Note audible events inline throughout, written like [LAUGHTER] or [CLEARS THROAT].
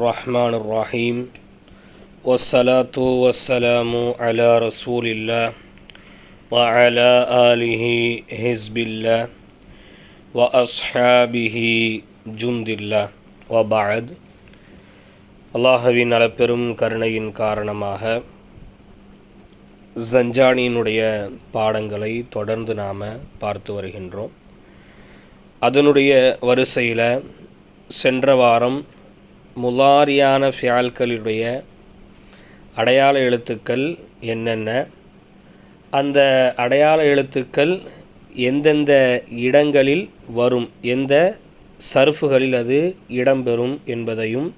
الرحمن الرحيم والصلاة والسلام على رسول الله وعلى آله حزب الله وأصحابه جند الله وبعد அல்லாஹவின் நலப்பெரும் கருணையின் காரணமாக ஜஞ்சானியினுடைய பாடங்களை தொடர்ந்து நாம் பார்த்து வருகின்றோம் அதனுடைய வரிசையில் சென்ற வாரம் முலாரியான ஃபியால்களுடைய அடையாள எழுத்துக்கள் என்னென்ன? அந்த அடையாள எழுத்துக்கள் எந்தெந்த இடங்களில் வரும்? எந்த சர்ஃபுகளில் அது இடம்பெறும் என்பதையும்.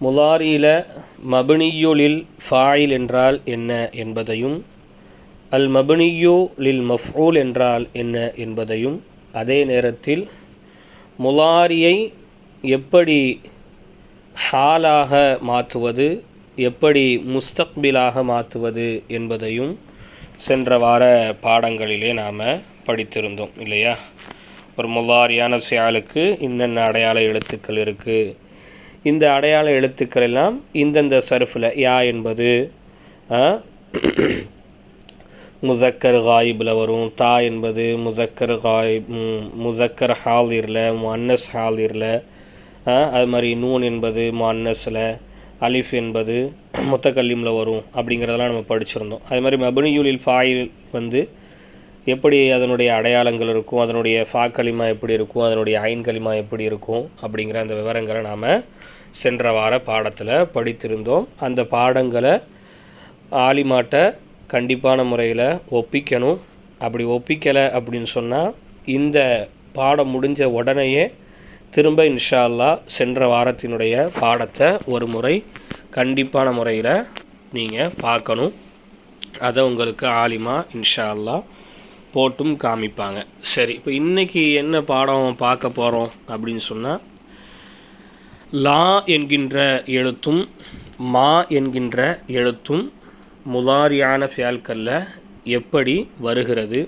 முலாரியில் மபுனியுலில் ஃபாயில் என்றால் என்ன என்பதையும் அல் மபனியு லில் மஃபூல் என்றால் என்ன என்பதையும் அதே நேரத்தில் முலாரியை எப்படி ஹாலாக மாற்றுவது எப்படி முஸ்தக்பிலாக மாற்றுவது என்பதையும் சென்ற வார பாடங்களிலே நாம் படித்திருந்தோம் இல்லையா? ஒரு முலாரியான சியாலுக்கு இன்னென்ன அடையாள எழுத்துக்கள் இருக்குது இந்த அடையாள எழுத்துக்கள் எல்லாம் இந்தந்த சர்ஃபில் யா என்பது முசக்கர் காயிபில் வரும் தா என்பது முசக்கர் காயிப் முசக்கர் ஹாலிரில் முன்னஸ் ஹாலிரில் அது மாதிரி நூன் என்பது மான்னஸில் அலிஃப் என்பது [CLEARS THROAT] முத்தக்கல்லிமில் வரும் அப்படிங்கிறதெல்லாம் நம்ம படிச்சிருந்தோம். அது மாதிரி மபனியூலில் ஃபாயில் வந்து எப்படி அதனுடைய அடையாளங்கள் இருக்கும் அதனுடைய ஃபா களிமா எப்படி இருக்கும் அதனுடைய ஐன் களிமா எப்படி இருக்கும் அப்படிங்கிற அந்த விவரங்களை நாம் சென்ற வார பாடத்தில் படித்திருந்தோம். அந்த பாடங்களை ஆலிமாட்ட கண்டிப்பான முறையில் ஒப்பிக்கணும். அப்படி ஒப்பிக்கலை அப்படின்னு சொன்னால் இந்த பாடம் முடிஞ்ச உடனேயே திரும்ப இன்ஷா அல்லா சென்ற வாரத்தினுடைய பாடத்தை ஒரு முறை கண்டிப்பான முறையில் நீங்கள் பார்க்கணும். அதை உங்களுக்கு ஆலிமா இன்ஷா அல்லா போட்டும் காமிப்பாங்க. சரி இப்போ இன்றைக்கி என்ன பாடம் பார்க்க போகிறோம் அப்படின்னு சொன்னால் லா என்கின்ற எழுத்தும் மா என்கின்ற எழுத்தும் முதாரியான ஃபியால்களில் எப்படி வருகிறது?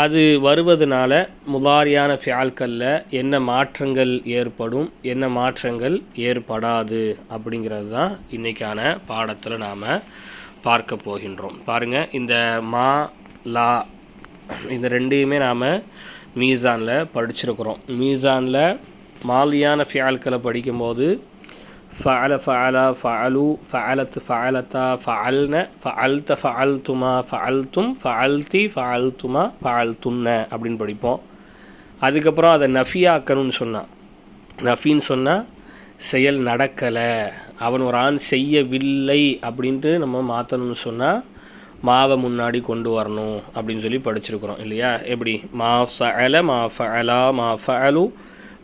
அது வருவதனால முதாரியான ஃபியால்களில் என்ன மாற்றங்கள் ஏற்படும் என்ன மாற்றங்கள் ஏற்படாது அப்படிங்கிறது தான் இன்றைக்கான பாடத்தில் நாம் பார்க்க போகின்றோம். பாருங்கள் இந்த மா லா இந்த ரெண்டையுமே நாம் மீசானில் படிச்சிருக்கிறோம். மீசானில் மாலியான ஃபியால்களை படிக்கும்போது ஃபஅல ஃபஅல ஃபஅலு ஃபஅலத் ஃபஅலதா ஃபஅல்ன ஃபஅல்த ஃபஅல்துமா ஃபஅல்தும் ஃபஅல்தி ஃபஅல்துமா ஃபஅல்துன்ன அப்படின்னு படிப்போம். அதுக்கப்புறம் அதை நஃபியாக்கணும்னு சொன்னான் நஃபின்னு சொன்னால் செயல் நடக்கலை. அவன் ஒரு ஆண் செய்யவில்லை அப்படின்ட்டு நம்ம மாற்றணும்னு சொன்னால் மாவை முன்னாடி கொண்டு வரணும் அப்படின்னு சொல்லி படிச்சிருக்கிறோம் இல்லையா? எப்படி? மா ஃபஅல மா ஃபஅலா மா ஃபஅலு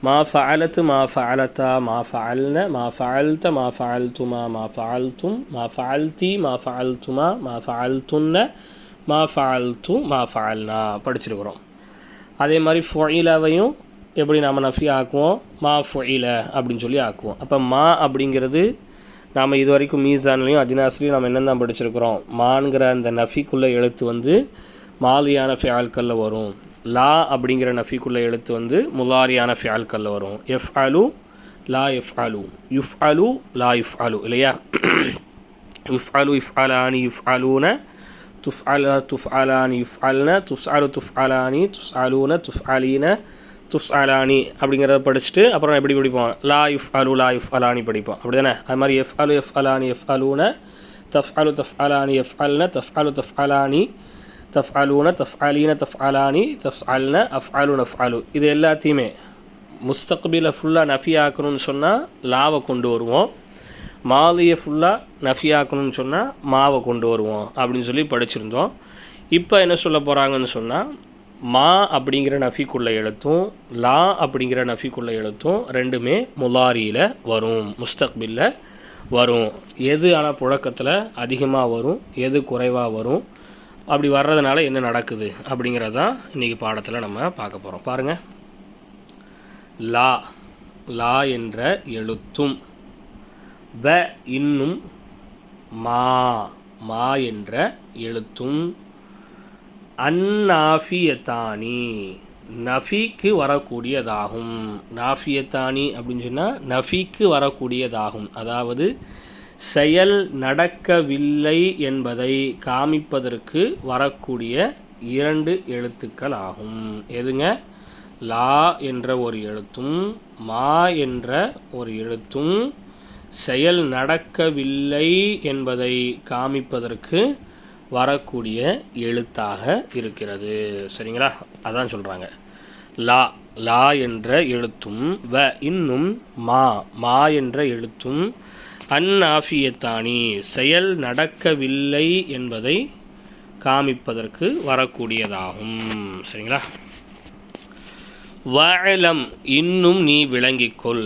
மா ஃபலத்து மா ஃபலத்தா மா ஃபல்ன மா ஃபஅல்த மா ஃபல்துமா மா ஃபல்தும் மா ஃபல்தி மா ஃபல்துமா மா ஃபல்துன்ன மா ஃபல்து மா ஃபல்னா படிச்சிருக்கிறோம். அதே மாதிரி ஃபொயிலாவையும் எப்படி நாம் நஃபி ஆக்குவோம்? மா ஃபொயில அப்படின்னு சொல்லி ஆக்குவோம். அப்போ மா அப்படிங்கிறது நாம் இது வரைக்கும் மீசான்லேயும் அஜினாஸ்லேயும் நம்ம என்னென்ன படிச்சிருக்கிறோம்? மான்கிற அந்த நஃபிக்குள்ளே எழுத்து வந்து மாலியான ஃபியால்களில் வரும். லா அப்படிங்கிற நஃபிக்குள்ளே எழுத்து வந்து முலாரியான ஃபியால்களில் வரும். எஃப் அலு லா எஃப் அலு யுஃப் அலு லா இஃப் அலு இல்லையா? இஃப் அலு இஃப் அலானி யுஃப் அலூன துஃப் அல துஃப் அலானி இஃப் அல்ன துஃப் அலு துஃப் அலானி துஃப் அலூன துஃப் அலீன துஃப் அலானி அப்படிங்கிறத படிச்சுட்டு அப்புறம் எப்படி படிப்போம்? லா இஃப் அலு லா இஃப் அலானி படிப்போம். அப்படி தானே அது மாதிரி எஃப் அலு எஃப் அலானி எஃப் அலூன தஃப் அலு தஃப் அலானி எஃப் அல்ன தஃப் அலு தஃப் அலானி தஃப் அலூன தஃப் அலீன தஃப் அலானி தஃப் அல்ன அஃப் அலு நஃப் அலு இது எல்லாத்தையுமே முஸ்தக்பில ஃபுல்லாக நஃபியாக்கணும்னு சொன்னால் லாவை கொண்டு வருவோம் மாலியை ஃபுல்லாக நஃபியாக்கணும்னு சொன்னால் மாவை கொண்டு வருவோம் அப்படின்னு சொல்லி படிச்சிருந்தோம் இப்போ என்ன சொல்ல போகிறாங்கன்னு சொன்னால் மா அப்படிங்கிற நஃபிக்குள்ள எழுத்தும் லா அப்படிங்கிற நஃபிக்குள்ள எழுத்தும் ரெண்டுமே முலாரியில் வரும் முஸ்தக்பில்ல வரும் எது ஆனால் புழக்கத்தில் அதிகமாக வரும் எது குறைவாக வரும் அப்படி வர்றதுனால என்ன நடக்குது அப்படிங்கிறது தான் இன்றைக்கி பாடத்தில் நம்ம பார்க்க போகிறோம் பாருங்கள் லா லா என்ற எழுத்தும் வ இன்னும் மா மா என்ற எழுத்தும் அந்நாஃபியத்தானி நஃபிக்கு வரக்கூடியதாகும். நாஃபியத்தானி அப்படின்னு சொன்னால் நஃபிக்கு வரக்கூடியதாகும். அதாவது செயல் நடக்கவில்லை என்பதை காமிப்பதற்கு வரக்கூடிய இரண்டு எழுத்துக்கள் ஆகும் எதுங்க? லா என்ற ஒரு எழுத்தும் மா என்ற ஒரு எழுத்தும் செயல் நடக்கவில்லை என்பதை காமிப்பதற்கு வரக்கூடிய எழுத்தாக இருக்கிறது. சரிங்களா? அதான் சொல்கிறாங்க லா லா என்ற எழுத்தும் வ இன்னும் மா மா என்ற எழுத்தும் அந்நாஃபியத்தானி செயல் நடக்கவில்லை என்பதை காமிப்பதற்கு வரக்கூடியதாகும். சரிங்களா? வழலம் இன்னும் நீ விளங்கிக்கொள்.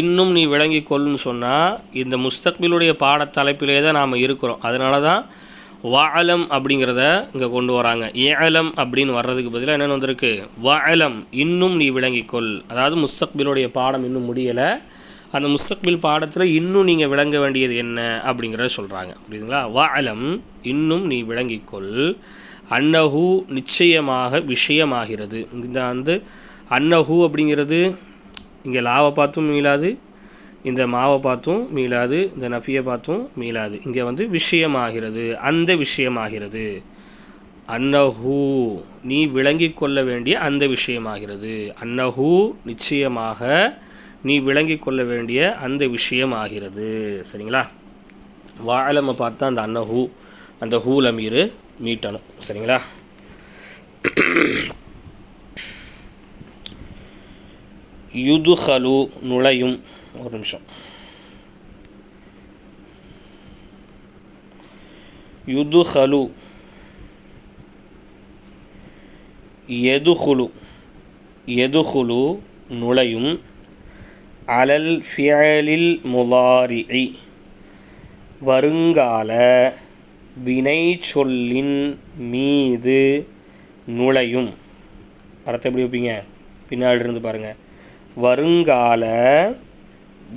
இன்னும் நீ விளங்கிக்கொள்னு சொன்னால் இந்த முஸ்தக்பிலுடைய பாடத்தலைப்பிலே தான் நாம் இருக்கிறோம். அதனால தான் வாழம் அப்படிங்கிறத இங்கே கொண்டு வராங்க. ஏலம் அப்படின்னு வர்றதுக்கு பதிலாக என்னென்னு வந்திருக்கு? வாழம் இன்னும் நீ விளங்கிக்கொள். அதாவது முஸ்தக்பிலுடைய பாடம் இன்னும் முடியலை. அந்த முஸ்தக்பில் பாடத்தில் இன்னும் நீங்கள் விளங்க வேண்டியது என்ன அப்படிங்கிறத சொல்கிறாங்க புரியுதுங்களா? வாலம் இன்னும் நீ விளங்கிக்கொள். அன்னஹு நிச்சயமாக விஷயமாகிறது. இந்த வந்து அன்னஹு அப்படிங்கிறது இங்கே லாவை பார்த்தும் மீளாது இந்த மாவை பார்த்தும் மீளாது இந்த நஃபியை பார்த்தும் மீளாது. இங்கே வந்து விஷயமாகிறது அந்த விஷயமாகிறது. அன்னஹூ நீ விளங்கி கொள்ள வேண்டிய அந்த விஷயமாகிறது. அன்னஹூ நிச்சயமாக நீ விளங்கி கொள்ள வேண்டிய அந்த விஷயம் ஆகிறது சரிங்களா? வாழமை பார்த்தா அந்த அன்ன ஹூ அந்த ஹூல் அமீர் மீட்டணும். சரிங்களா? யுதுஹலு நுழையும். ஒரு நிமிஷம். யுதுஹலு எதுகுலு எதுகுலு நுழையும். அலல் ஃபியலில் முலாரிஇ வருங்கால வினை சொல்லின் மீது நுழையும். அர்த்தம் எப்படி வைப்பீங்க? பின்னாடி இருந்து பாருங்கள் வருங்கால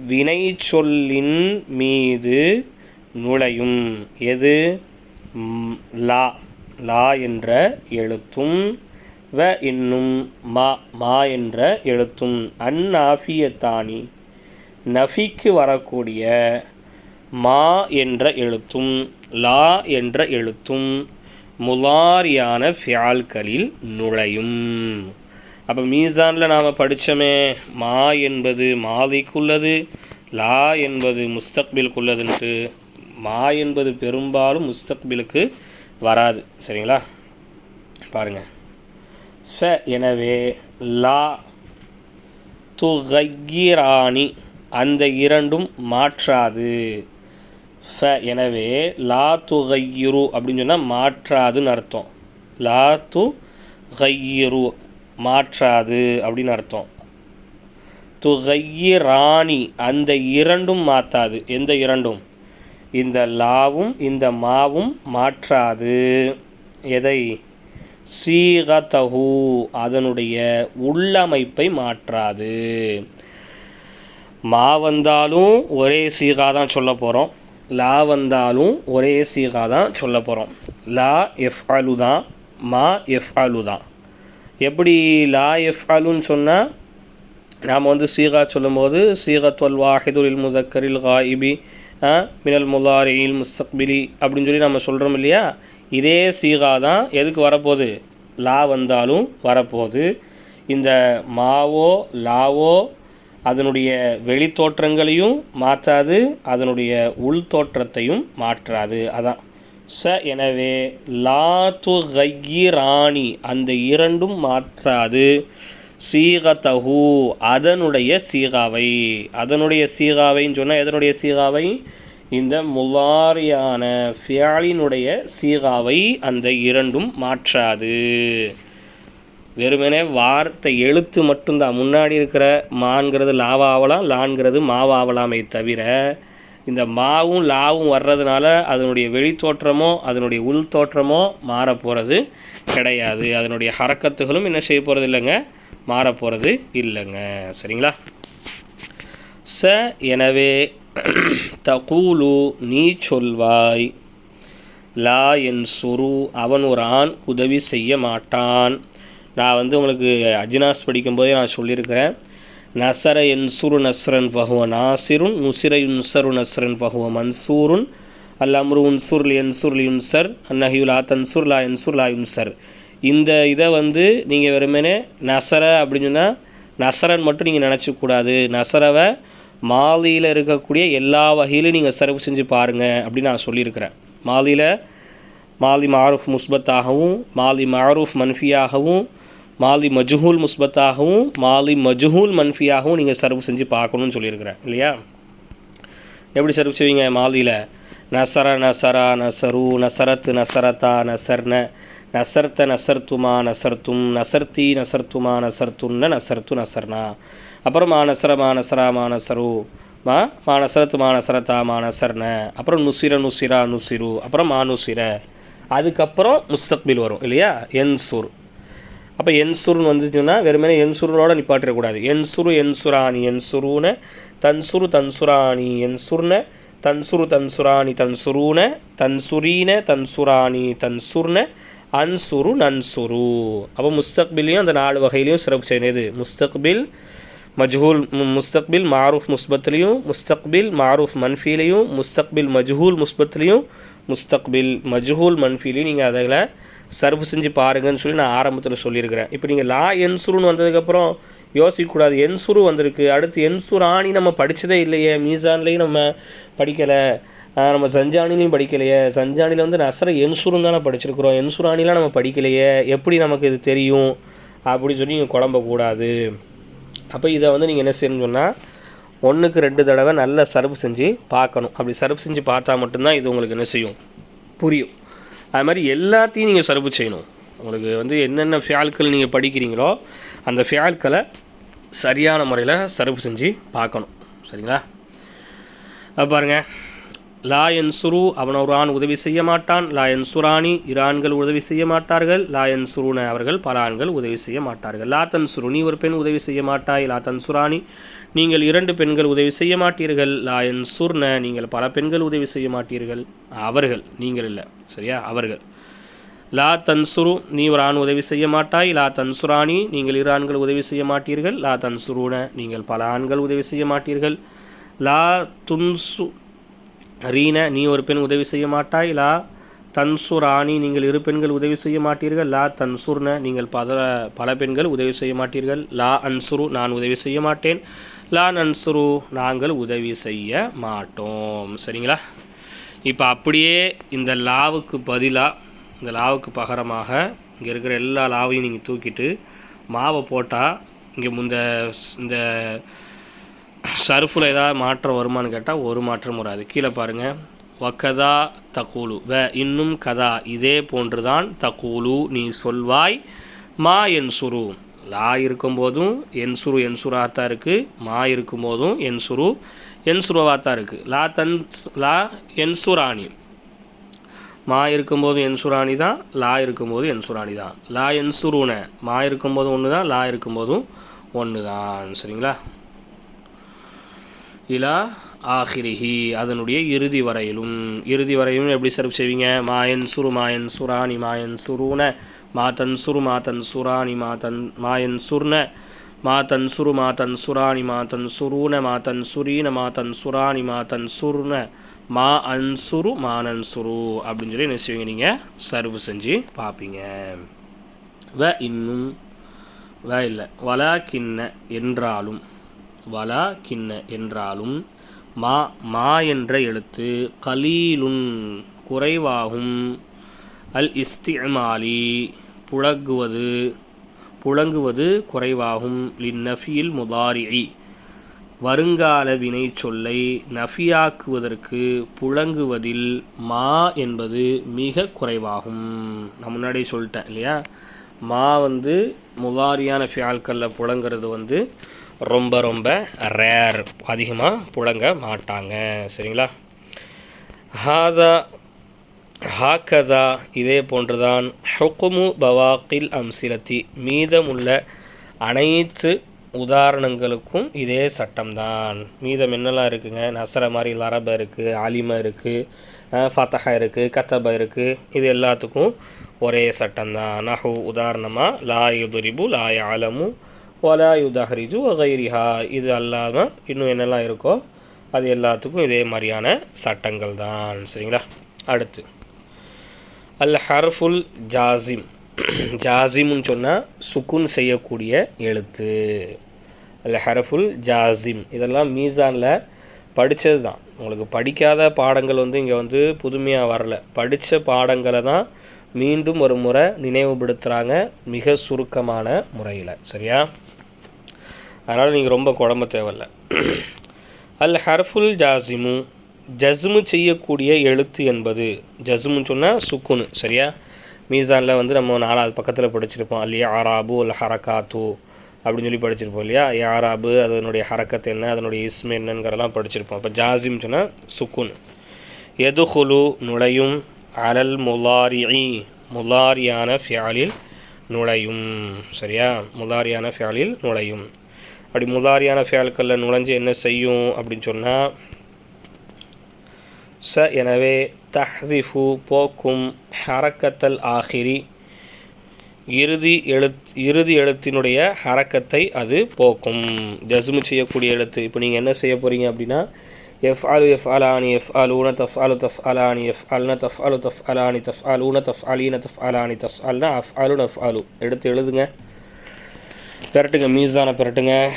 வினை சொல்லின் மீது நுழையும். எது? லா. லா என்ற எழுத்தும் வ என்னும் மா மா என்ற எழுத்தும் அந்நாஃபியத்தானி. நஃபிக்கு வரக்கூடிய மா என்ற எழுத்தும் லா என்ற எழுத்தும் முலாரியான ஃபியால்களில் நுழையும். அப்போ மீசானில் நாம் படித்தோமே மா என்பது மாதைக்குள்ளது லா என்பது முஸ்தக்பிலுக்குள்ளதுன்ட்டு மா என்பது பெரும்பாலும் முஸ்தக்பிலுக்கு வராது. சரிங்களா? பாருங்கள் ஃப எனவே லா துகையிராணி அந்த இரண்டும் மாற்றாது. ஃப எனவே லா துகையிரு அப்படின்னு சொன்னால் மாற்றாதுன்னு அர்த்தம். லா து கையிரு மாற்றாது அப்படின்னு அர்த்தம். துகையிராணி அந்த இரண்டும் மாற்றாது எந்த இரண்டும்? இந்த லாவும் இந்த மாவும் மாற்றாது. எதை? சீகதஹு அதனுடைய உள்ளமைப்பை மாற்றாது. மா வந்தாலும் ஒரே சீகா தான் சொல்ல போகிறோம் லா வந்தாலும் ஒரே சீகா தான் சொல்ல போகிறோம் லா எஃப் அலு தான் மா எஃப் அலு தான் எப்படி லா எஃப் அலுன்னு சொன்னால் நாம் வந்து சீகா சொல்லும்போது சீகத்வல் வாஹிதுல் முதக்கரில் காயிபி மினல் முலாரியில் முஸ்தக்பிலி அப்படின்னு சொல்லி நம்ம சொல்கிறோம் இல்லையா? இதே சீகா தான் எதுக்கு வரப்போகுது? லா வந்தாலும் வரப்போகுது. இந்த மாவோ லாவோ அதனுடைய வெளித்தோற்றங்களையும் மாற்றாது அதனுடைய உள் தோற்றத்தையும் மாற்றாது. அதான். ச எனவே லா து ராணி அந்த இரண்டும் மாற்றாது. சீகத்தகு அதனுடைய சீகாவை. அதனுடைய சீகாவைன்னு சொன்னால் எதனுடைய சீகாவை? இந்த முலாரியான ஃபியாலினுடைய சீகாவை அந்த இரண்டும் மாற்றாது. வெறுமனே வார்த்தை எழுத்து மட்டும்தான். முன்னாடி இருக்கிற மான்கிறது லாவாகலாம் லான்கிறது மாவாகலாமே தவிர இந்த மாவும் லாவும் வர்றதுனால அதனுடைய வெளி தோற்றமோ அதனுடைய உள் தோற்றமோ மாற போகிறது கிடையாது. அதனுடைய ஹரக்கத்துகளும் என்ன செய்ய போகிறது இல்லைங்க? மாற போகிறது இல்லைங்க. சரிங்களா? ச எனவே தகூலு நீ சொல்வாய். லா என் சுரு அவன் ஒரு ஆண் உதவி செய்ய மாட்டான். நான் வந்து உங்களுக்கு அஜினாஸ் படிக்கும்போதே நான் சொல்லியிருக்கிறேன். நசர என்சுரு நஸ்ரன் பகுவ நாசிருன் நுசிர யுன்சரு நஸ்ரன் பகுவ மன்சூருன். அல்லாமுரு அம்ரு உன்சுர் என்சுர் யுன்சர் அன்னஹியூ லா லா என்சுர் லா யுன்சர். இந்த இதை வந்து நீங்கள் வெறுமனே நசர அப்படின்னு சொன்னால் நசரன் மட்டும் நீங்கள் நினச்சிக்கூடாது நசரவை மாலியில் இருக்கக்கூடிய எல்லா வகையிலும் நீங்கள் சர்வ் செஞ்சு பாருங்கள் அப்படின்னு நான் சொல்லியிருக்கிறேன். மாலியில் மாலி மாரூஃப் முஸ்பத்தாகவும் மாலி மாரூஃப் மன்ஃபியாகவும் மாலி மஜ்ஹூல் முஸ்பத்தாகவும் மாலி மஜ்ஹூல் மன்ஃபியாகவும் நீங்கள் சர்வ் செஞ்சு பார்க்கணும்னு சொல்லியிருக்கிறேன். இல்லையா? எப்படி சர்வ் செய்வீங்க மாலியில்? நசர நசரா நசரு நசரத் நசரத்தா நசர்ன நசர்த்த நசர்த்துமா நசர்த்தும் நசர்த்தி நசர்த்துமா நசர்த்துன்ன நசர்த்து நசர்னா. அப்புறம் மானசர மானசரா மானசரு. மா மானசரத் மா மானசர்ன. அப்புறம் நுசிர நுசிரா நுசிரு. அப்புறம் மானுசிர. அதுக்கப்புறம் முஸ்தக்பில் வரும் இல்லையா? என்சுர். அப்போ என்சுருன்னு வந்துச்சுன்னா வெறுமனே என்சுரோட நிப்பாட்டிடக்கூடாது. என்சுரு என்சுராணி என்சுருன தன்சுரு தன்சுராணி. என்சுர்ன தன்சுரு தன்சுராணி தன்சுருன தன்சுரீன தன்சுராணி தன்சுர்ன அன்சுரு நன்சுரு. அப்போ முஸ்தக்பிலையும் அந்த நாலு வகையிலையும் சிறப்பு செய்யணும். எது? முஸ்தக்பில் மஜ்ஹூல் முஸ்தக்பில் மாரூஃப் முஸ்பத்லேயும் முஸ்தக்பில் மாரூஃப் மன்ஃபீலையும் முஸ்தக்பில் மஜ்ஹூல் முஸ்பத்லேயும் முஸ்தக்பில் மஜ்ஹூல் மன்ஃபீலையும் நீங்கள் அதில் சர்வ் செஞ்சு பாருங்கன்னு சொல்லி நான் ஆரம்பத்தில் சொல்லியிருக்கிறேன். இப்போ நீங்கள் லா என்சுருன்னு வந்ததுக்கப்புறம் யோசிக்கக்கூடாது. என்சுரு வந்திருக்கு. அடுத்து என்சுராணி நம்ம படித்ததே இல்லையே. மீசான்லேயும் நம்ம படிக்கலை. நம்ம சஞ்சானிலையும் படிக்கலையே. சஞ்சானியில் வந்து நசர என்சுருன்னு தானே படிச்சிருக்கிறோம். என்சுராணிலாம் நம்ம படிக்கலையே. எப்படி நமக்கு இது தெரியும்? அப்படின்னு சொல்லி நீங்கள் குழம்பக்கூடாது. அப்போ இதை வந்து நீங்கள் என்ன செய்யணும்னு சொன்னால் ஒன்றுக்கு ரெண்டு தடவை நல்லா சர்வ் செஞ்சு பார்க்கணும். அப்படி சர்வ் செஞ்சு பார்த்தா மட்டும்தான் இது உங்களுக்கு என்ன செய்யும்? புரியும். அது மாதிரி எல்லாத்தையும் நீங்கள் சர்வ் செய்யணும். உங்களுக்கு வந்து என்னென்ன ஃபியால்கள் நீங்கள் படிக்கிறீங்களோ அந்த ஃபியால்களை சரியான முறையில் சர்வ் செஞ்சு பார்க்கணும். சரிங்களா? பாருங்கள் லாயன் சுரு என்சுரு அவன் ஒரு ஆண் உதவி செய்ய மாட்டான் லா என்சுரானி இரான்கள் உதவி செய்ய மாட்டார்கள் லா சுருன அவர்கள் பல ஆண்கள் உதவி செய்ய மாட்டார்கள் லா தன்சுரு நீ ஒரு பெண் உதவி செய்ய மாட்டாய் லா தன்சுரானி நீங்கள் இரண்டு பெண்கள் உதவி செய்ய மாட்டீர்கள் லா என்சுர்ன நீங்கள் பல பெண்கள் உதவி செய்ய மாட்டீர்கள் அவர்கள் நீங்கள் இல்லை சரியா? அவர்கள். லா தன்சுரு நீ ஒரு ஆண் உதவி செய்ய மாட்டாய் லா தன்சுரானி நீங்கள் இரு ஆண்கள் உதவி செய்ய மாட்டீர்கள் லா தன்சுருன நீங்கள் பல ஆண்கள் உதவி செய்ய மாட்டீர்கள் லா துன்சு ரீன நீ ஒரு பெண் உதவி செய்ய மாட்டாய். லா தன்சுராணி நீங்கள் இரு பெண்கள் உதவி செய்ய மாட்டீர்கள். லா தன்சுர்ன நீங்கள் பல பல பெண்கள் உதவி செய்ய மாட்டீர்கள். லா அன்சுரு நான் உதவி செய்ய மாட்டேன். லா நன்சுரு நாங்கள் உதவி செய்ய மாட்டோம். சரிங்களா? இப்போ அப்படியே இந்த லாவுக்கு பதிலாக இந்த லாவுக்கு பகரமாக இங்கே இருக்கிற எல்லா லாவையும் நீங்கள் தூக்கிட்டு மாவை போட்டால் இங்கே முந்த இந்த சர்ஃபில் ஏதாவது மாற்றம் வருமான்னு கேட்டால் ஒரு மாற்றம் வராது. கீழே பாருங்கள் வக்கதா தகூலு. வ இன்னும் கதா. இதே போன்றுதான் தகூலு. நீ சொல்வாய் மா என் சுரு லா இருக்கும்போதும் என் சுரு என் சுராகத்தான் இருக்குது மா இருக்கும்போதும் என் சுரு என் சுருவாத்தான் இருக்குது லா தன் லா என் சுராணி மா இருக்கும்போது என்சுராணி தான் லா இருக்கும்போது என்சுராணி தான் லா என்சுருன. மா இருக்கும்போது ஒன்று தான் லா இருக்கும்போதும் ஒன்று தான் சரிங்களா? இலா ஆஹிரிஹி அதனுடைய இறுதி வரையிலும். இறுதி வரையிலும் எப்படி சர்வ் செய்வீங்க? மாயன் சுரு மாயன் சுராணி மாயன் சுருன மாதன் சுரு மாதன் சுராணி மாதன் மாயன் சுர்ண மாதன் சுரு மாதன் சுராணி மாதன் சுருன சுரீன மா சுராணி மா தன் மா அன்சுரு மானன்சுரு அப்படின்னு சொல்லி என்ன செய்வீங்க நீங்கள் சர்வ் செஞ்சு பார்ப்பீங்க. வ இன்னும் வ இல்லை வலா கிண்ண என்றாலும். வலா கிண்ண என்றாலும் மா மா என்ற எழுத்து கலீலுன் குறைவாகும். அல் இஸ்திமாலி புழங்குவது புழங்குவது குறைவாகும். லின்னஃபியில் முதாரிஇ வருங்கால வினை சொல்லை நஃபியாக்குவதற்கு புழங்குவதில் மா என்பது மிக குறைவாகும். நான் முன்னாடி சொல்லிட்டேன் இல்லையா? மா வந்து முதாரியான ஃபியால்களில் புழங்குறது வந்து ரொம்ப ரொம்ப ரேர் அதிகமாக புழங்க மாட்டாங்க. சரிங்களா? ஹாதா ஹாக்கதா இதே போன்றுதான் ஹொக்குமு பவாக்கில் அம்சிலத்தி மீதமுள்ள அனைத்து உதாரணங்களுக்கும் இதே சட்டம்தான். மீதம் என்னெல்லாம் இருக்குங்க? நசர மாதிரி லரப இருக்குது ஆலிமா இருக்குது ஃபத்தஹா இருக்குது கத்தப இருக்குது இது எல்லாத்துக்கும் ஒரே சட்டம்தான். நஹு உதாரணமாக லா யுதுரிபு லா ஆலமு ஒலா யுதஹரிஜு வகைரிஹா இது அல்லாமல் இன்னும் என்னெல்லாம் இருக்கோ அது எல்லாத்துக்கும் இதே மாதிரியான சட்டங்கள் தான். சரிங்களா? அடுத்து. அல் ஹர்ஃபுல் ஜாசிம். ஜாசிம்னு சொன்னால் சுக்குன் செய்யக்கூடிய எழுத்து. அல் ஹரஃபுல் ஜாசிம். இதெல்லாம் மீசானில் படித்தது தான். உங்களுக்கு படிக்காத பாடங்கள் வந்து இங்கே வந்து புதுமையாக வரல. படித்த பாடங்களை தான் மீண்டும் ஒரு முறை நினைவுபடுத்துகிறாங்க மிக சுருக்கமான முறையில். சரியா? அதனால் நீங்கள் ரொம்ப குழம்ப தேவையில்ல. அல் ஹர்ஃபுல் ஜாசிமு ஜஸ்மு செய்யக்கூடிய எழுத்து என்பது ஜஸ்முன்னு சொன்னால் சுக்குனு சரியா? மீசானில் வந்து நம்ம நாலாவது பக்கத்தில் படிச்சிருப்போம். அல் யாராபு அல் ஹரகாத்து அப்படின்னு சொல்லி படிச்சிருப்போம் இல்லையா? யாராபு அதனுடைய ஹரக்கத் என்ன அதனுடைய இஸ்மு என்னங்கிறதெல்லாம் படிச்சிருப்போம். அப்போ ஜாசிம் சொன்னால் சுக்குன். எதுகுலு நுழையும் அலல் முலாரி முலாரியான ஃபியாலில் நுழையும் சரியா? முலாரியான ஃபியாலில் நுழையும். அப்படி முதாரியான ஃபியால்களில் நுழைஞ்சு என்ன செய்யும் அப்படின்னு சொன்னால் ச எனவே தஹ்திஃபு போக்கும் ஹரக்கத்தல் ஆஹிரி இறுதி எழுத் இறுதி எழுத்தினுடைய ஹரக்கத்தை அது போக்கும். ஜஸ்மு செய்யக்கூடிய எழுத்து. இப்போ நீங்கள் என்ன செய்ய போகிறீங்க அப்படின்னா எஃப் அலு எஃப் அலானி எஃப் அலூன தஃப் அலு தஃப் அலானி எஃப் அல்ன தஃப் அலு தஃப் அலானி தஃப் அலூன தஃப் அலீன தஃப் அலானி தஃப் அல்னா அஃப் அலு நஃப் அலு எடுத்து எழுதுங்க. பெரட்டுங்க மீசானை பெரட்டுங்க.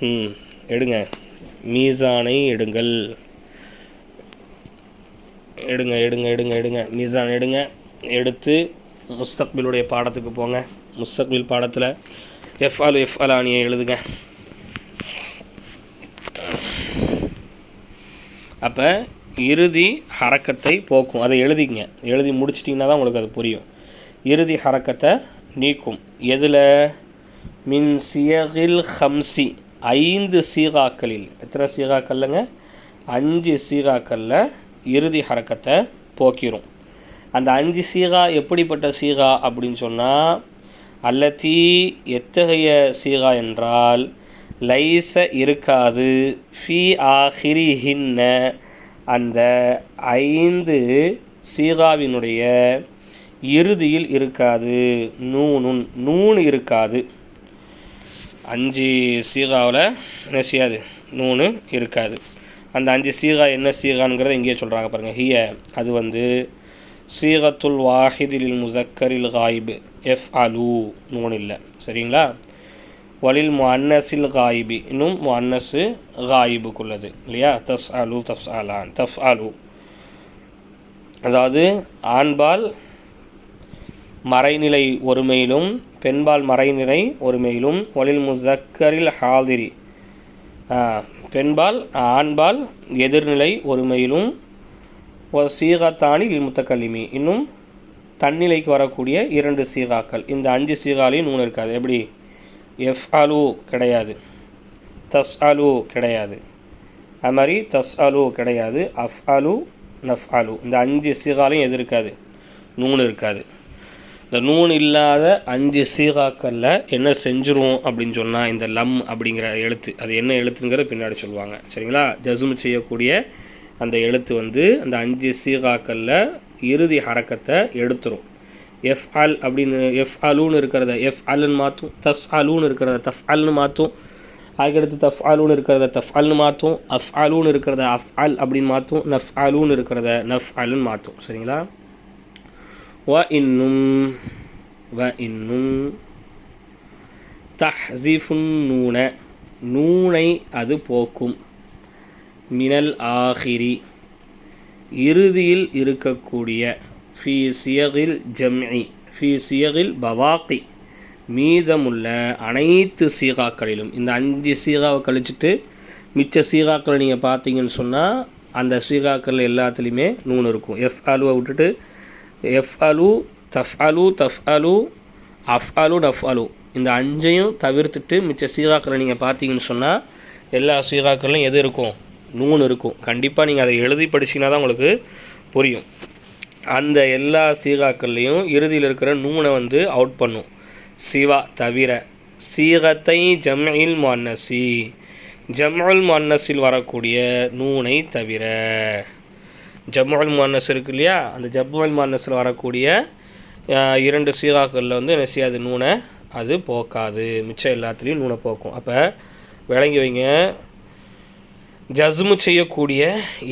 ம் எடுங்க. மீசானை எடுங்கள். எடுங்க எடுங்க எடுங்க எடுங்க. மீசான் எடுங்க. எடுத்து முஸ்தக்பிலுடைய பாடத்துக்கு போங்க. முஸ்தக்பில் பாடத்தில் எஃப் அலு எஃப் எழுதுங்க. அப்போ இறுதி ஹரக்கத்தை போக்கும். அதை எழுதிங்க. எழுதி முடிச்சிட்டிங்கன்னா தான் உங்களுக்கு அது புரியும். இறுதி ஹரக்கத்தை நீக்கும். எதில்? மின் சியகில் ஹம்சி. ஐந்து சீகாக்களில் எத்தனை சீகாக்கள்லங்க அஞ்சு சீகாக்களில் இறுதி ஹரக்கத்தை போக்கிரும். அந்த அஞ்சு சீகா எப்படிப்பட்ட சீகா அப்படின்னு சொன்னால் அல்லத்தி எத்தகைய சீகா என்றால் லைச இருக்காது. ஃபி ஆஹிரிஹின்ன. அந்த ஐந்து சீகாவினுடைய இறுதியில் இருக்காது. நூனுன். நூன் இருக்காது. அஞ்சு சீகாவில் என்ன செய்யாது? நூனு இருக்காது. அந்த அஞ்சு சீகா என்ன சீகாங்கிறத இங்கேயே சொல்கிறாங்க பாருங்கள் ஹிய அது வந்து சீகத்துல் வாஹிதில் முதக்கரில் காயிபு. எஃப் அலு நூன் இல்லை. சரிங்களா? வலில் முன்னஸில் காயிபி. இன்னும் முன்னஸு காயிபுக்குள்ளது. இல்லையா? தஃப் அலு தஃப் அலான். தஃப் அலு. அதாவது ஆண்பால் மறைநிலை ஒருமையிலும் பெண்பால் மறைநிலை ஒருமையிலும் ஒலில் முசக்கரில் ஹாதிரி பெண்பால் ஆண்பால் எதிர்நிலை ஒருமையிலும் ஒரு சீகாத்தானி முத்தக்கல்லிமி இன்னும் தன்னிலைக்கு வரக்கூடிய இரண்டு சீகாக்கள். இந்த அஞ்சு சீகாலையும் நூல் இருக்காது. எப்படி? எஃப் அலு கிடையாது. தஸ் அலு கிடையாது. அது மாதிரி தஸ் அலு கிடையாது. அஃப் அலு நஃப் அலு. இந்த அஞ்சு சீகாலையும் எது இருக்காது? நூல் இருக்காது. இந்த நூன் இல்லாத அஞ்சு சீகாக்களில் என்ன செஞ்சுருவோம் அப்படின்னு சொன்னால் இந்த லம் அப்படிங்கிற எழுத்து. அது என்ன எழுத்துங்கிற பின்னாடி சொல்லுவாங்க. சரிங்களா? ஜசும் செய்யக்கூடிய அந்த எழுத்து வந்து அந்த அஞ்சு சீகாக்களில் இறுதி ஹரக்கத்தை எடுத்துரும். எஃப் அல் அப்படின்னு எஃப் அலுன்னு இருக்கிறத எஃப் அல்னு மாற்றும் தஃப் அலுன்னு இருக்கிறத தஃப் அல்னு மாற்றும் அதுக்கடுத்து தஃப் அலுன்னு இருக்கிறத தஃப் அல்னு மாற்றும் அஃப் அலுன்னு இருக்கிறத அஃப் அல் அப்படின்னு மாற்றும் நஃப் அலுன்னு இருக்கிறத நஃப் அலுன்னு மாற்றும் சரிங்களா? வ இன்னும் வ இன்னும் தஹ்திஃபுன் நூன நூனை அது போக்கும். மினல் ஆஹிரி இறுதியில் இருக்கக்கூடிய ஃபி சியகில் ஜம்இ. ஃபி சியகில் பவாக்கி. மீதமுள்ள அனைத்து சீகாக்களிலும் இந்த அஞ்சு சீகாவை கழிச்சிட்டு மிச்ச சீகாக்களை நீங்கள் பார்த்தீங்கன்னு சொன்னால் அந்த சீகாக்கள் எல்லாத்துலேயுமே நூன் இருக்கும். எஃப் அலுவை விட்டுட்டு எஃப் அலு தஃப் அலு தஃப் அலு அஃப் அலு நஃப் அலு இந்த அஞ்சையும் தவிர்த்துட்டு மிச்ச சீராக்களை நீங்கள் பார்த்தீங்கன்னு சொன்னால் எல்லா சீகாக்கள்லையும் எது இருக்கும்? நூன் இருக்கும். கண்டிப்பாக நீங்கள் அதை எழுதி படிச்சிங்கன்னா தான் உங்களுக்கு புரியும். அந்த எல்லா சீகாக்கள்லேயும் இறுதியில் இருக்கிற நூனை வந்து அவுட் பண்ணும். சிவா தவிர சீகத்தை ஜம்இல் மன்னசி ஜம்அல் முன்னஸில் வரக்கூடிய நூனை தவிர. ஜம்முல் மானஸ் இருக்கு இல்லையா? அந்த ஜம்முல் மானஸில் வரக்கூடிய இரண்டு சீராக்களில் வந்து என்ன செய்யாது? நூனை அது போக்காது. மிச்சம் எல்லாத்துலேயும் நூனை போக்கும். அப்போ விளங்கி வைங்க. ஜஸ்மு செய்யக்கூடிய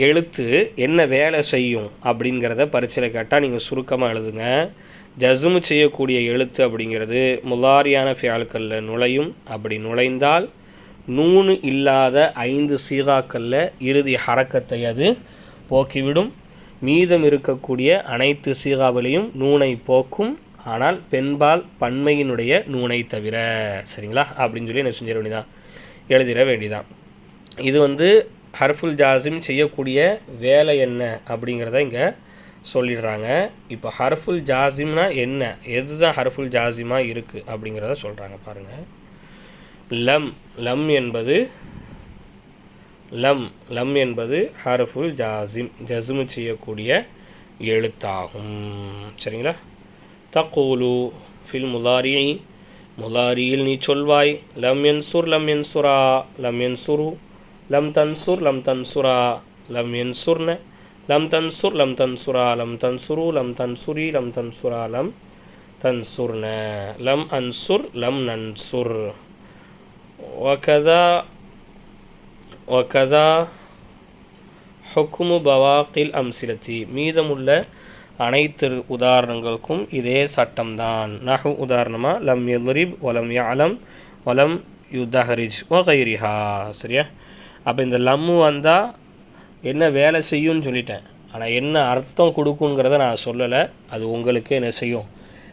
எழுத்து என்ன வேலை செய்யும் அப்படிங்கிறத பரீட்சையில் கேட்டால் நீங்கள் சுருக்கமாக எழுதுங்க. ஜஸ்மு செய்யக்கூடிய எழுத்து அப்படிங்கிறது முலாரியான ஃபியால்களில் நுழையும். அப்படி நுழைந்தால் நூனு இல்லாத ஐந்து சீகாக்களில் இறுதி ஹரக்கத்தை அது போக்கிவிடும். மீதம் இருக்கக்கூடிய அனைத்து சீகாவிலையும் நூனை போக்கும். ஆனால் பெண்பால் பன்மையினுடைய நூனை தவிர சரிங்களா? அப்படின்னு சொல்லி என்ன செஞ்சிட வேண்டியதான் எழுதிட வேண்டியதான் இது வந்து ஹர்ஃபுல் ஜாசிம் செய்யக்கூடிய வேலை என்ன அப்படிங்கிறத இங்கே சொல்லிடுறாங்க. இப்போ ஹர்ஃபுல் ஜாசிம்னா என்ன? எதுதான் ஹர்ஃபுல் ஜாசிமாக இருக்குது அப்படிங்கிறத சொல்கிறாங்க பாருங்கள் லம் லம் என்பது லம் லம் என்பது ஹர்ஃபுல் ஜாசிம் ஜஸ்மு செய்யக்கூடிய எழுத்தாகும் சரிங்களா தக்கூலு ஃபில் முலாரி முலாரியில் நீ சொல்வாய் லம் என்சுர் லம் என்சுரா லம் என்சுரு லம் தன்சுர் லம் தன்சுரா லம் என்சுர்ன லம் தன்சுர் லம் தன்சுரா லம் தன்சுரு லம் தன்சுரி லம் தன்சுரா லம் தன்சுர்ன லம் அன்சுர் லம் நன்சுர் وكذا ஒகதா ஹொக்குமு பவாக்கில் அம்சிலத்தி மீதமுள்ள அனைத்து உதாரணங்களுக்கும் இதே சட்டம்தான். நஹு உதாரணமாக லம் எல்ரிப் ஒலம் யாலம் ஒலம் யுதஹரிஜ் ஓ கைரிஹா சரியா? அப்போ இந்த லம்மு வந்தால் என்ன வேலை செய்யும்னு சொல்லிட்டேன். ஆனால் என்ன அர்த்தம் கொடுக்குங்கிறத நான் சொல்லலை. அது உங்களுக்கு என்ன செய்யும்?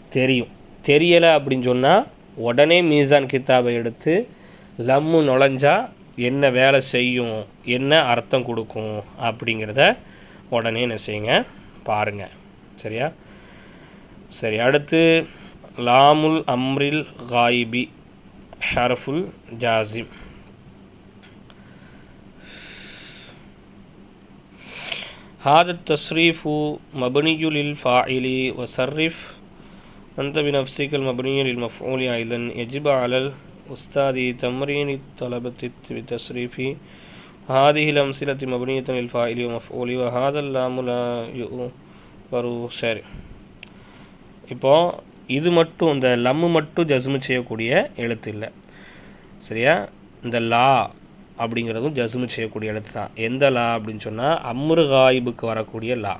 தெரியும். தெரியலை அப்படின்னு சொன்னால் உடனே மீசான் கித்தாபை எடுத்து லம்மு நுழைஞ்சால் என்ன வேலை செய்யும் என்ன அர்த்தம் கொடுக்கும் அப்படிங்கிறத உடனே என்ன செய்யுங்க பாருங்கள் சரியா சரி அடுத்து லாமுல் அம்ரில் காயிபி ஹர்ஃபுல் ஜாசிம் هذا التصريف مبني للفاعل وصرف أنت بنفسك المبني للمفعول أيضا يجب على الأستاذ تمرين الطلبة بتصريف هذه الأمثلة مبنية للفاعل ومفعول وهذا اللام لا يؤبر சரி இப்போ இது மட்டும் இந்த லம்மு மட்டும் ஜஸ்மு செய்யக்கூடிய எழுத்து இல்லை சரியா இந்த லா அப்படிங்கிறதும் ஜஸ்மு செய்யக்கூடிய எழுத்து தான் எந்த லா அப்படின்னு சொன்னால் அம்ரு காயிபுக்கு வரக்கூடிய லா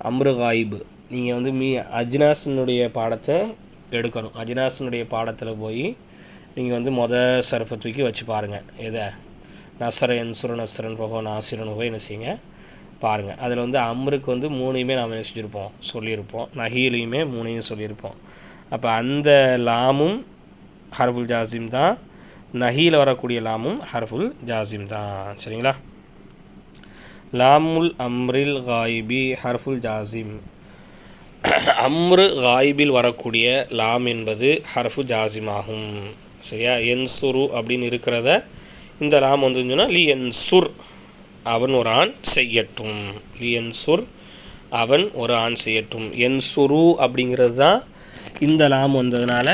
அம்ரு காயிபு நீங்கள் வந்து மீ அஜ்னாஸினுடைய பாடத்தை எடுக்கணும் அஜ்னாஸினுடைய பாடத்தில் போய் நீங்கள் வந்து மொதல் சரஃபை தூக்கி வச்சு பாருங்கள் எதை? நசரன் என்சுர நசரன் போகோ நாசிரன் போகோ என்ன செய்யுங்க? பாருங்கள் அதில் வந்து அம்ருக்கு வந்து மூணையுமே நாம் என்ன செஞ்சுருப்போம்? சொல்லியிருப்போம். நஹீலையுமே மூணையும் சொல்லியிருப்போம். அப்போ அந்த லாமும் ஹர்ஃபுல் ஜாசிம் தான். நஹீல வரக்கூடிய லாமும் ஹர்ஃபுல் ஜாசிம் தான். சரிங்களா? லாமுல் அம்ரில் காயிபி ஹர்ஃபுல் ஜாசிம் அம்ரு காயிபில் வரக்கூடிய லாம் என்பது ஹர்ஃபு ஜாசிமாகும் சரியா? என்சுரு அப்படின்னு இருக்கிறத இந்த லாம் வந்து சொன்னால் என் சுர் அவன் ஒரு ஆண் செய்யட்டும். லி என்சுர் அவன் ஒரு ஆண் செய்யட்டும். என்சுரு அப்படிங்கிறது தான் இந்த லாம் வந்ததுனால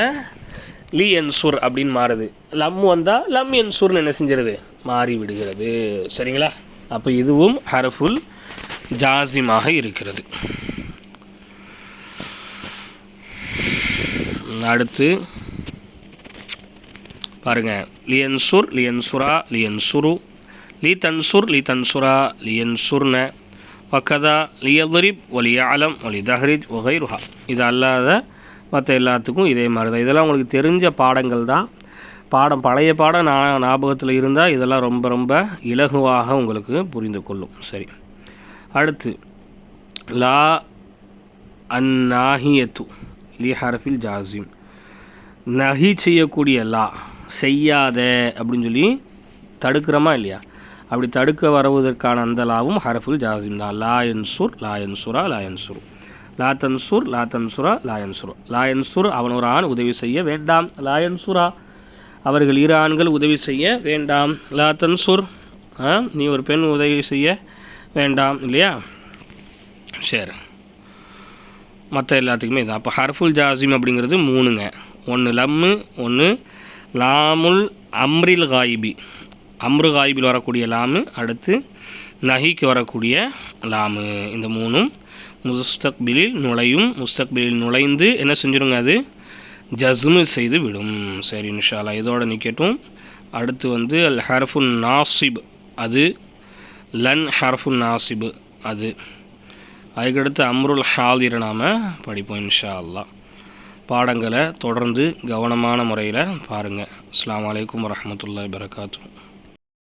லி என்சுர் அப்படின்னு மாறுது. லம் வந்தால் லம் என்சுர்னு என்ன செஞ்சிருது? மாறி விடுகிறது. சரிங்களா? அப்போ இதுவும் ஹரஃபுல் ஜாசிமாக இருக்கிறது. அடுத்து பாருங்கள் லியன்சுர் லியன்சுரா லியன்சுரு. லி தன்சுர் லீ தன்சுரா லியன்சுர்ன. வக்கதா லியதுரிப் ஆலம் ஒலி தஹரிஜ் ஒகைருஹா இது அல்லாத மற்ற எல்லாத்துக்கும் இதே மாதிரி தான் இதெல்லாம் உங்களுக்கு தெரிஞ்ச பாடங்கள் தான். பாடம் பழைய பாடம் நான் ஞாபகத்தில் இருந்தால் இதெல்லாம் ரொம்ப ரொம்ப இலகுவாக உங்களுக்கு புரிந்து கொள்ளும். சரி. அடுத்து லா அந்நாஹியத்து லி ஹரஃபில் ஜாசிம் நஹி செய்யக்கூடிய லா. செய்யாத அப்படின்னு சொல்லி தடுக்கிறோமா இல்லையா? அப்படி தடுக்க வருவதற்கான அந்த லாவும் ஹரஃபுல் ஜாசிம் தான். லாயன்சூர் லாயன்சுரா லாயன்சுர் லாத்தன்சுர் லாத்தன்சுரா என்சுரு லாயன்சுர் அவன் ஒரு ஆண் உதவி செய்ய வேண்டாம். லாயன்சுரா அவர்கள் இரு ஆண்கள் உதவி செய்ய வேண்டாம். லாத்தன்சுர் ஆ, நீ ஒரு பெண் உதவி செய்ய வேண்டாம் இல்லையா? சரி. மற்ற எல்லாத்துக்குமே இதான். அப்போ ஹர்ஃபுல் ஜாசிம் அப்படிங்கிறது மூணுங்க. ஒன்று லம்மு ஒன்று லாமுல் அம்ரில் காயிபி. அம்ரு காயிபில் வரக்கூடிய லாமு அடுத்து நஹிக்கு வரக்கூடிய லாமு. இந்த மூணும் முஸ்தக்பிலில் நுழையும் முஸ்தக்பிலில் நுழைந்து என்ன செஞ்சிருங்க அது? ஜஸ்மு செய்து விடும். சரி இன்ஷால்லா இதோட நிற்கட்டும் அடுத்து வந்து அல் ஹர்ஃபுன் நாசிப் அது லன் ஹர்ஃபுன் நாசிபு அது. அதுக்கடுத்து அம்ருல் ஹாதிர நாம் படிப்போம் இன்ஷா அல்லா பாடங்களை தொடர்ந்து கவனமான முறையில் பாருங்கள் அஸ்ஸலாமு அலைக்கும் வரஹ்மத்துல்லாஹி